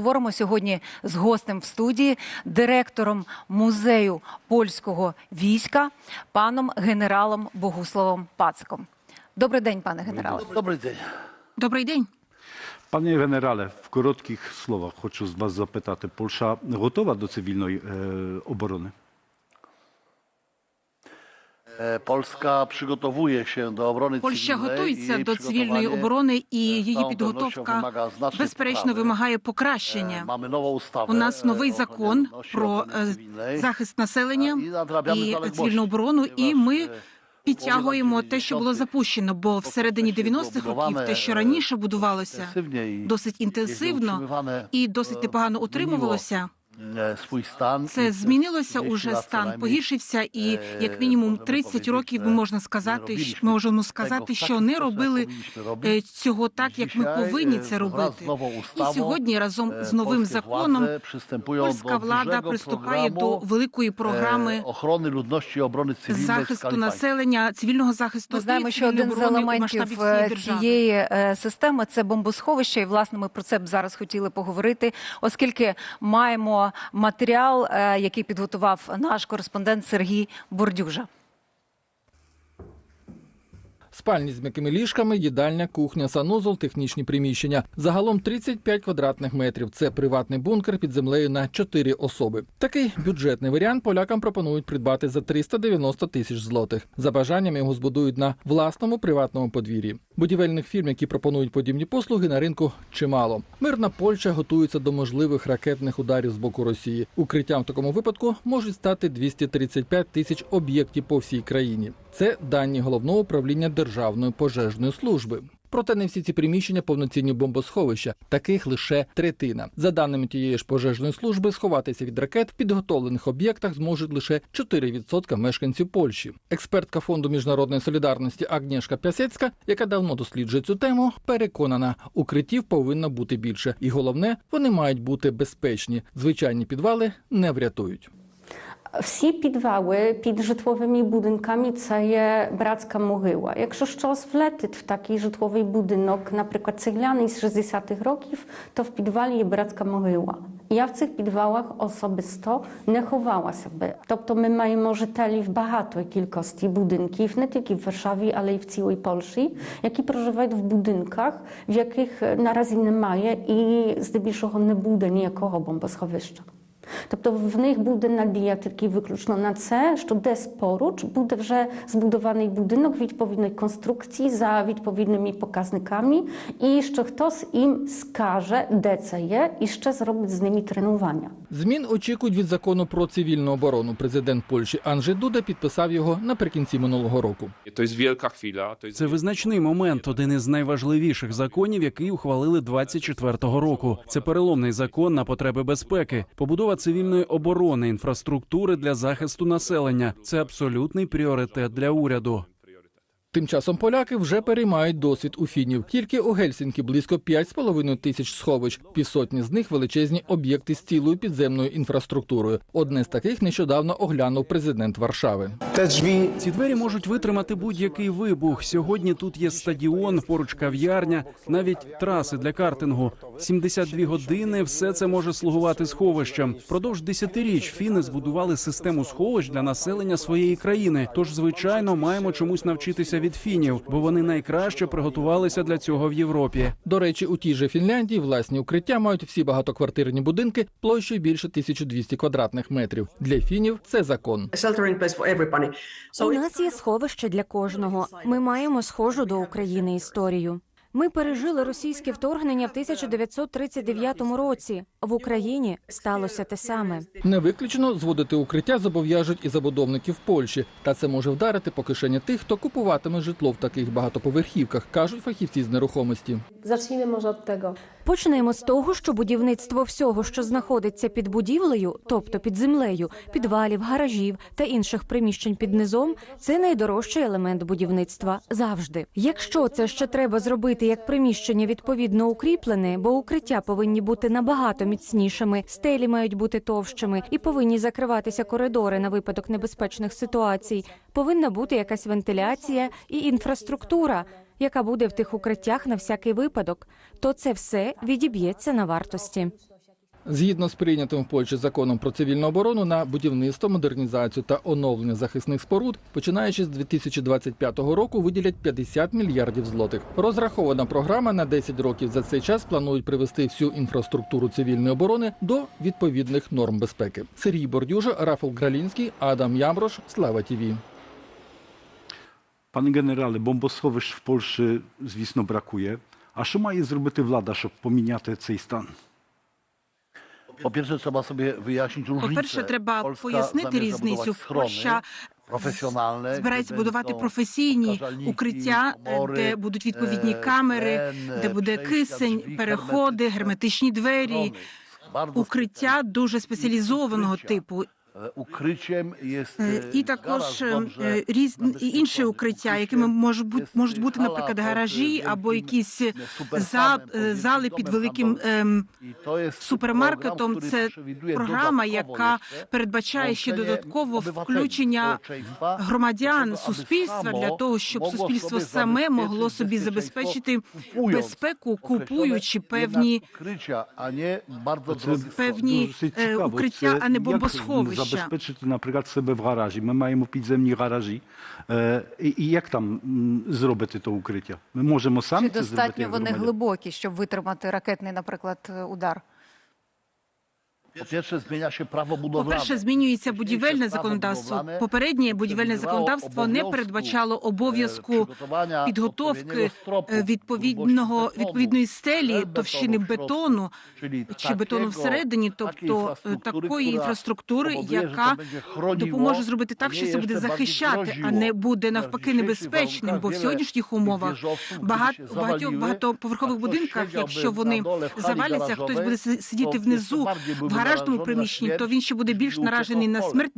Говоримо сьогодні з гостем в студії, директором музею польського війська, паном генералом Богуславом Пациком. Добрий день, пане генерале. Добрий день. Добрий день. Panie generale, w krótkich słowach хочу z Was zapytać, Polsza gotowa do cywilnej e, obrony? Polska przygotowuje się do obrony Польща готується до цивільної оборони, і її підготовка безперечно вимагає покращення. У нас новий закон про захист населення І цивільну оборону. І ми підтягуємо те, що було запущено. Бо всередині 90-х років те, що раніше будувалося досить інтенсивно і досить непогано утримувалося. E, swój stan. Це змінилося уже стан, погіршився, і е, як мінімум можемо 30 років że можна сказати, що- можемо сказати, що не робили е, цього так, як ми повинні це робити. І сьогодні разом з новим законом польська влада приступає до великої програми охорони людності оборони захисту населення, цивільного захисту Ми знаємо, що один з елементів е, цієї е, системи це бомбосховище, і власне ми про це б зараз хотіли поговорити, оскільки маємо матеріал, е, який підготував наш кореспондент Сергій Бордюжа. Спальні з м'якими ліжками, їдальня, кухня, санузол, технічні приміщення. Загалом 35 квадратних метрів. Це приватний бункер під землею на 4 особи. Такий бюджетний варіант полякам пропонують придбати за 390 тисяч злотих. За бажанням його збудують на власному приватному подвір'ї. Будівельних фірм, які пропонують подібні послуги, на ринку чимало. Мирна Польща готується до можливих ракетних ударів з боку Росії. Укриттям в такому випадку можуть стати 235 тисяч об'єктів по всій країні. Це дані головного управління Державної пожежної служби. Проте не всі ці приміщення повноцінні бомбосховища, таких лише третина. За даними тієї ж пожежної служби, сховатися від ракет в підготовлених об'єктах зможуть лише 4% мешканців Польщі. Експертка фонду міжнародної солідарності Агнєшка Пясецька, яка давно досліджує цю тему, переконана, укриттів повинно бути більше, і головне, вони мають бути безпечні. Звичайні підвали не врятують. Всі підвали під житловими будинками це є братська могила. Якщо щось влетить в такий житловий будинок, наприклад, цегляний з 60-х років, то в підвалі є братська могила. Я в цих підвалах особисто не ховалася би. Тобто ми маємо жителів багатої кількості будинків, не тільки в Варшаві, але й в цілій Польщі, які проживають в будинках, в яких наразі немає і здебільшого не буде ніякого бомбосховища. Тобто в них буде надія тільки виключно на це, що десь поруч буде вже збудований будинок відповідної конструкції за відповідними показниками, і що хтось їм скаже, де це є, і ще зробить з ними тренування. Змін очікують від закону про цивільну оборону. Президент Польщі Анджей Дуда підписав його наприкінці минулого року. To jest wielka chwila. To jest Це визначний момент, один із найважливіших законів, який ухвалили 24-го року. Це переломний закон на потреби безпеки, побудова цивільної оборони, інфраструктури для захисту населення. Це абсолютний пріоритет для уряду. Тим часом поляки вже переймають досвід у фінів. Тільки у Гельсінкі близько 5,5 тисяч сховищ. Півсотні з них величезні об'єкти з цілою підземною інфраструктурою. Одне з таких нещодавно оглянув президент Варшави. Ці двері можуть витримати будь-який вибух. Сьогодні тут є стадіон, поруч кав'ярня, навіть траси для картингу. 72 години все це може слугувати сховищем. Продовж десятиріч фіни збудували систему сховищ для населення своєї країни. Тож, звичайно, маємо чомусь навчитися від фінів, бо вони найкраще приготувалися для цього в Європі. До речі, у тій же Фінляндії власні укриття мають всі багатоквартирні будинки площею більше 1200 квадратних метрів. Для фінів це закон. У нас є сховище для кожного. Ми маємо схожу до України історію. Ми пережили російське вторгнення в 1939 році. В Україні сталося те саме. Не виключено зводити укриття зобов'яжуть і забудовників Польщі, та це може вдарити по кишені тих, хто купуватиме житло в таких багатоповерхівках, кажуть фахівці з нерухомості. Zacznijmy może od tego. Почнемо з того, що будівництво всього, що знаходиться під будівлею, тобто під землею, підвалів, гаражів та інших приміщень під низом, це найдорожчий елемент будівництва завжди. Якщо це ще треба зробити як приміщення відповідно укріплене, бо укриття повинні бути набагато міцнішими, стелі мають бути товщими і повинні закриватися коридори на випадок небезпечних ситуацій. Повинна бути якась вентиляція і інфраструктура яка буде в тих укриттях на всякий випадок, то це все відіб'ється на вартості. Згідно з прийнятим в Польщі законом про цивільну оборону на будівництво, модернізацію та оновлення захисних споруд, починаючи з 2025 року, виділять 50 мільярдів злотих. Розрахована програма на 10 років. За цей час планують привести всю інфраструктуру цивільної оборони до відповідних норм безпеки. Сергій Бордюжа, Рафал Гралінський, Адам Ямрош, Слава ТІВІ. Panie generale, бомбосховищ в Польщі, звісно, бракує. А що має зробити влада, щоб поміняти цей стан? Po pierwsze trzeba sobie wyjaśnić różnicę. По-перше, треба Polska пояснити zamierza різницю. budować schrony Польща професіональне, збирається будувати професійні укриття, komory, де будуть відповідні е, камери, де буде przejścia, кисень, переходи, hermetyczne, герметичні двері. Bardzo укриття дуже спеціалізованого типу. Е, Укриттям є Е, І також е, різ і інші укриття, якими можуть бути можуть бути, наприклад, гаражі або якісь зали під великим ем, супермаркетом. Це програма, яка передбачає ще додатково включення громадян, суспільства для того, щоб суспільство саме могло собі забезпечити безпеку, купуючи певні укриття, а не bardzo певні укриття, а не як забезпечити, наприклад, себе в гаражі. Ми маємо підземні гаражі. Е, і, як там зробити то укриття? Ми можемо самі Чи це зробити? достатньо як вони громадяни? глибокі, щоб витримати ракетний, наприклад, удар? Po pierwsze zmienia się prawo budowlane. По-перше, змінюється будівельне законодавство. Попереднє будівельне законодавство не передбачало обов'язку підготовки відповідного відповідної стелі, товщини бетону чи бетону всередині, тобто такої інфраструктури, яка допоможе зробити так, що це буде захищати, а не буде навпаки небезпечним. Бо в сьогоднішніх умовах багато багатьох багатоповерхових будинках, якщо вони заваляться, хтось буде си- сидіти внизу в гаражному приміщенні, то він ще буде більш наражений на смерть,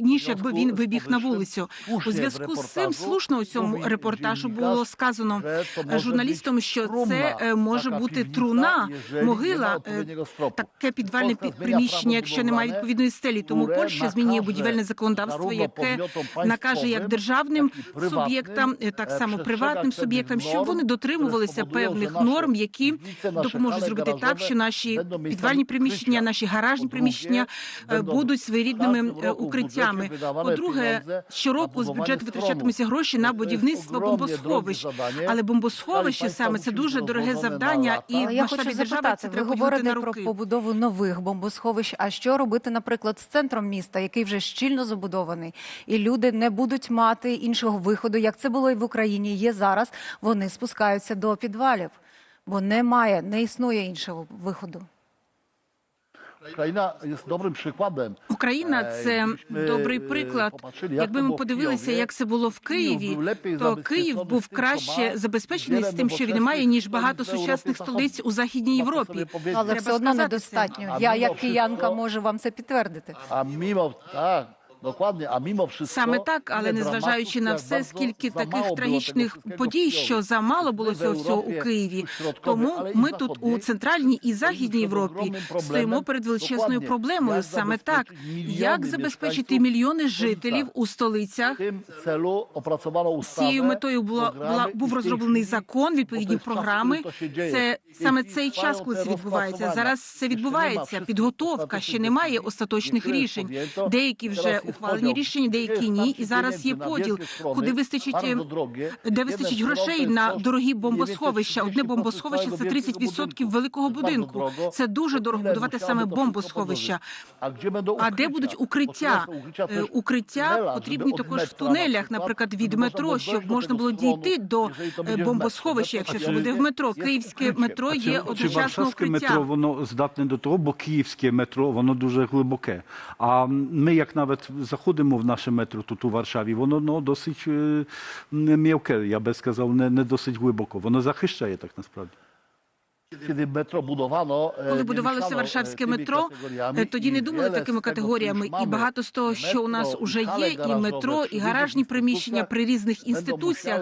ніж якби він вибіг на вулицю. У зв'язку з цим слушно у цьому репортажу було сказано журналістом, być що це е, може бути труна, могила, е, таке підвальне приміщення, якщо немає відповідної стелі. Тому Польща змінює будівельне законодавство, яке накаже як державним суб'єктам, е, так е, само приватним суб'єктам, щоб вони дотримувалися певних норм, які допоможуть зробити так, що наші підвальні приміщення, наші гаражні приміщення е, будуть своєрідними е, укриттями. По-друге, pieniądze щороку з бюджету витрачатимуться гроші на будівництво бомбосховищ. Але бомбосховище саме це дуже дороге завдання, і в Але масштабі держави це треба поділити на говорите про побудову нових бомбосховищ. А що робити, наприклад, з центром міста, який вже щільно забудований, і люди не будуть мати іншого виходу, як це було і в Україні, є зараз. Вони спускаються до підвалів, бо немає, не існує іншого виходу. Ukraina є добрим прикладом. Україна це добрий е, приклад. Якби ми подивилися, як це було в Києві, то Київ був краще забезпечений з тим, що він має, ніж багато сучасних столиць у Західній Європі. Але все одно недостатньо. Я, як киянка, можу вам це підтвердити. А mimo, tak, Саме так, але незважаючи на все, скільки таких трагічних подій, що замало було цього всього у Києві. Тому ми тут у центральній і західній Європі стоїмо перед величезною проблемою. Саме так, як забезпечити мільйони жителів у столицях. цією метою була, була був розроблений закон, відповідні програми. Це саме цей час, коли це відбувається. Зараз це відбувається. Підготовка ще немає остаточних рішень. Деякі вже ухвалені рішення, деякі ні. І зараз є поділ, куди вистачить е, де вистачить грошей на дорогі бомбосховища. Одне бомбосховище це 30% великого будинку. Це дуже дорого будувати саме бомбосховища. А де будуть де будуть укриття? Е, Укриття потрібні також в тунелях, наприклад, від метро, щоб можна було дійти до е, бомбосховища, якщо це буде в метро. Київське метро є одночасно варшавське метро укриття. воно здатне до того, бо київське метро воно дуже глибоке. А ми, як навіть заходимо в наше метро тут у Варшаві, воно ну, досить е, м'яке, я би сказав, не, не досить глибоко. Воно захищає так насправді. Коли nie будувалося e, варшавське метро, е, тоді не думали такими категоріями. І багато з того, що у нас уже є, і метро, і гаражні приміщення при різних інституціях.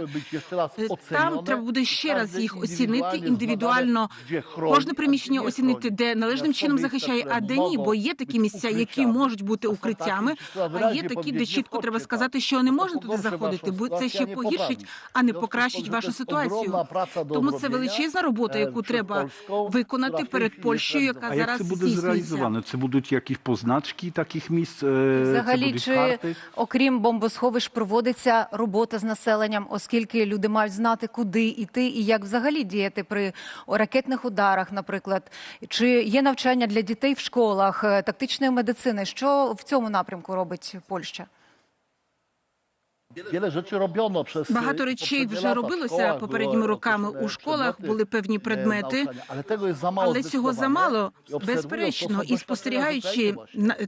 Е. Там треба буде ще раз їх оцінити індивідуально. Кожне приміщення оцінити, де належним чином захищає, а де ні, бо є такі місця, які можуть бути укриттями, а є такі, де чітко треба сказати, що не можна туди заходити, бо це ще погіршить, а не покращить вашу ситуацію. Тому це величезна робота, Е, яку треба треба виконати перед Польщею, яка А як зараз це буде здійснюється. зреалізовано? Це будуть якісь позначки таких місць? е, це Взагалі, чи карти? окрім бомбосховищ проводиться робота з населенням, оскільки люди мають знати, куди йти і як взагалі діяти при ракетних ударах, наприклад, чи є навчання для дітей в школах, е, тактичної медицини? Що в цьому напрямку робить Польща? Багато речей вже робилося попередніми роками. У школах були певні e, предмети, але цього замало, безперечно. І спостерігаючи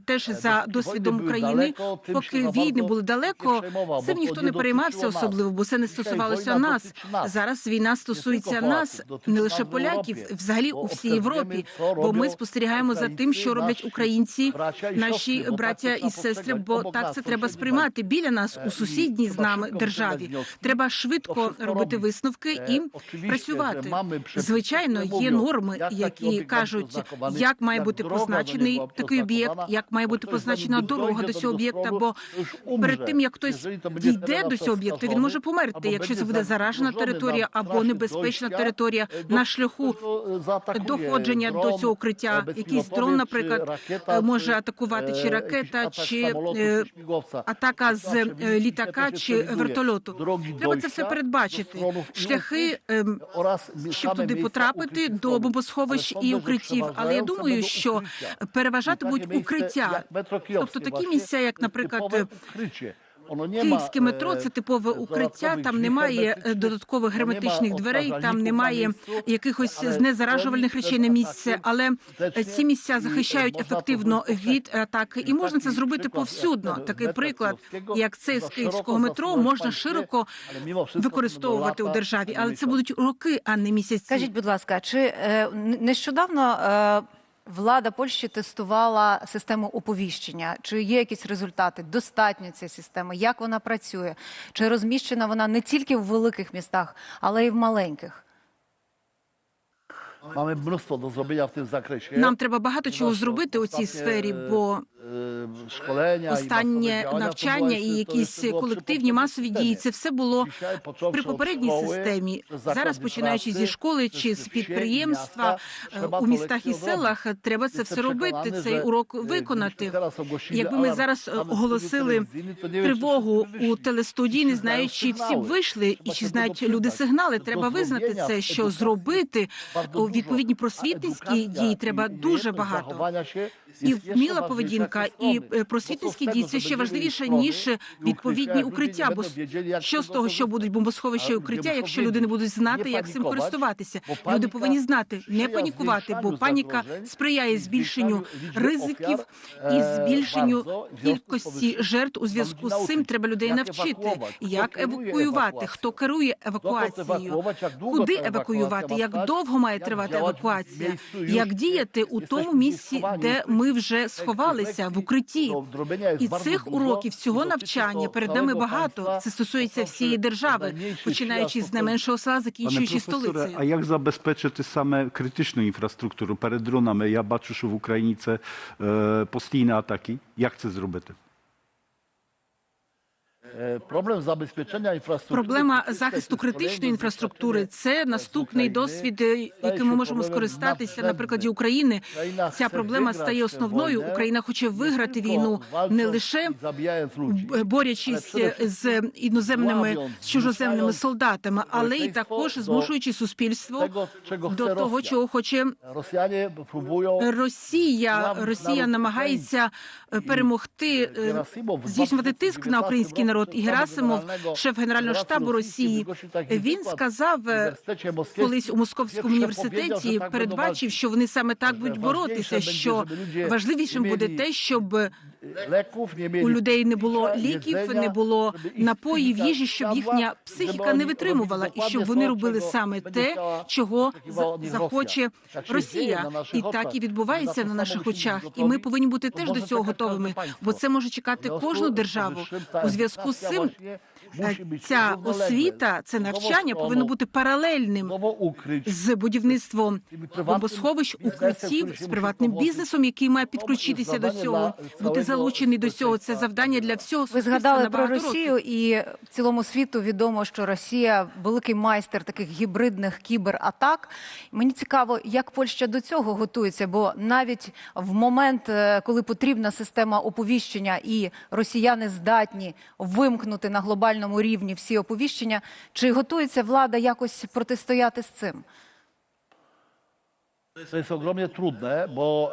теж Е, за досвідом України, поки війни були далеко, цим ніхто не переймався особливо, бо це не стосувалося нас. Зараз війна стосується нас не лише поляків, взагалі у всій Європі. Бо ми спостерігаємо за тим, що роблять українці, наші браття і сестри. Бо так це треба сприймати біля нас Е, у і сусідній з нами державі. Треба швидко робити висновки Е, і працювати. Звичайно, є норми, які кажуть, як має бути позначений такий об'єкт, як має бути позначена дорога до цього об'єкта. Бо перед тим як хтось дійде до цього об'єкту, він може померти. Якщо це буде заражена територія або небезпечна територія e, на шляху którego доходження до цього укриття. Якийсь дрон, наприклад, е, може атакувати чи ракета, чи е, атака з е, літака чи вертольоту. Треба це все передбачити. Шляхи ем, щоб туди потрапити до бомбосховищ і укриттів. Але я думаю, що ukrycia. переважати Takie будуть miejsce, укриття. Тобто такі місця, як, наприклад, Київське метро e, це типове укриття. Там немає е, додаткових герметичних дверей, там немає якихось ale знезаражувальних речей на місце. Але е, ці місця захищають ефективно від атаки, і можна це зробити повсюдно. Такий приклад, як цей з київського метро, можна широко використовувати у державі, але це будуть роки, а не місяці. Скажіть, будь ласка, чи е, нещодавно е, влада Польщі тестувала систему оповіщення? Чи є якісь результати? Достатньо цієї системи? Як вона працює? Чи розміщена вона не тільки в великих містах, але й в маленьких? Mamy mnóstwo do zrobienia w tym zakresie. Нам треба багато чого зробити у цій сфері, e, бо останнє masowe навчання і якісь колективні масові дії. Це все було при попередній системі. Зараз починаючи зі школи чи з підприємства е, у містах і селах, треба це все робити, цей урок виконати. Якби ми зараз е, оголосили тривогу у телестудії, не Всі знаю, чи всі сигнали. вийшли і чи знають люди сигнали. Треба визнати це, що зробити у відповідні просвітницькі дії треба дуже багато. І вміла поведінка, і е, просвітницькі це ще важливіше ніж відповідні укриття. Бо що з того, що будуть бомбосховища і укриття, якщо люди не будуть знати, як цим користуватися. Люди повинні знати, не панікувати, бо паніка сприяє збільшенню ризиків і е, збільшенню з кількості жертв у зв'язку з цим треба людей навчити, як евакуювати, хто керує евакуацією. Куди евакуювати, як довго має тривати евакуація, як діяти у тому місці, де. Ми вже сховалися в укритті. І цих уроків цього навчання перед нами багато. Це стосується всієї держави, починаючи з найменшого села, закінчуючи столицею. а як забезпечити саме критичну інфраструктуру перед дронами? Я бачу, що в Україні це е, постійні атаки. Як це зробити? E, Problem zabezpieczenia infrastruktury. Проблема захисту критичної інфраструктури це наступний досвід, е, яким ми можемо скористатися на прикладі України. Ця проблема стає основною. Україна хоче виграти війну не лише борючись з іноземними з чужоземними солдатами, але й також змушуючи суспільство до того, чого хоче Росія. Росія намагається е, перемогти, е, здійснювати тиск на український народ. І році Герасимов, шеф Генерального штабу Росії, він сказав е, колись у Московському університеті, передбачив, що вони саме так будуть боротися. Що важливішим буде те, щоб у людей не було ліків, не було напоїв, їжі, щоб їхня психіка не витримувала, і щоб вони робили саме те, чого захоче Росія. І так і відбувається на наших очах. І ми повинні бути теж до цього готовими, бо це може чекати кожну державу. У зв'язку з цим ця освіта, це навчання повинно бути паралельним з будівництвом бомбосховищ, укриттів з приватним бізнесом, який має підключитися до цього, бути залучений до цього. Це завдання для всього Ви згадали про Росію, років. і цілому світу відомо, що Росія великий майстер таких гібридних кібератак. Мені цікаво, як Польща до цього готується, бо навіть в момент, е, коли потрібна система оповіщення, і росіяни здатні вимкнути на глобальному рівні всі оповіщення, чи готується влада якось протистояти з цим? To jest ogromnie trudne, bo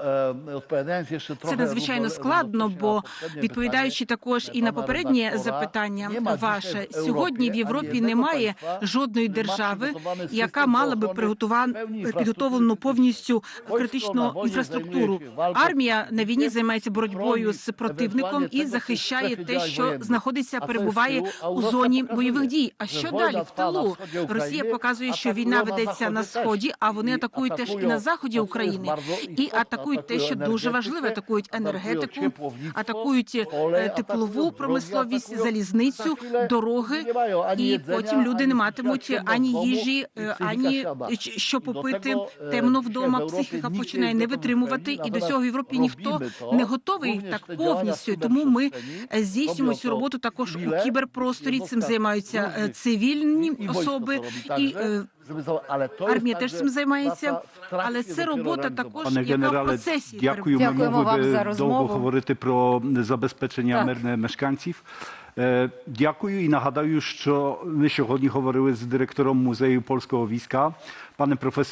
odpowiadając jeszcze trochę... Це надзвичайно складно, бо відповідаючи також і на попереднє запитання ваше сьогодні в Європі немає жодної держави, яка мала би підготовлену повністю критичну інфраструктуру. Армія на війні займається боротьбою з противником і захищає те, що знаходиться, перебуває у зоні бойових дій. А що далі в тилу? Росія показує, що війна ведеться на сході, а вони атакують теж і на заході що України. І атакують те, що дуже важливе, атакують енергетику, атакують е, теплову промисловість, залізницю, дороги. І потім люди не матимуть ані їжі, е, ані е, що попити темно вдома. Психіка починає не витримувати, і до цього в Європі ніхто не готовий так повністю. Тому ми здійснюємо цю роботу також у кіберпросторі. Цим займаються е, цивільні особи і армія теж цим займається, але це робота також, Пане яка в генерале, процесі дякую. Ми Дякуємо могли вам за довго розмову. говорити про забезпечення Так. мирне мешканців. Е, Дякую і нагадаю, що ми сьогодні говорили з директором музею польського війська, паnem profesorem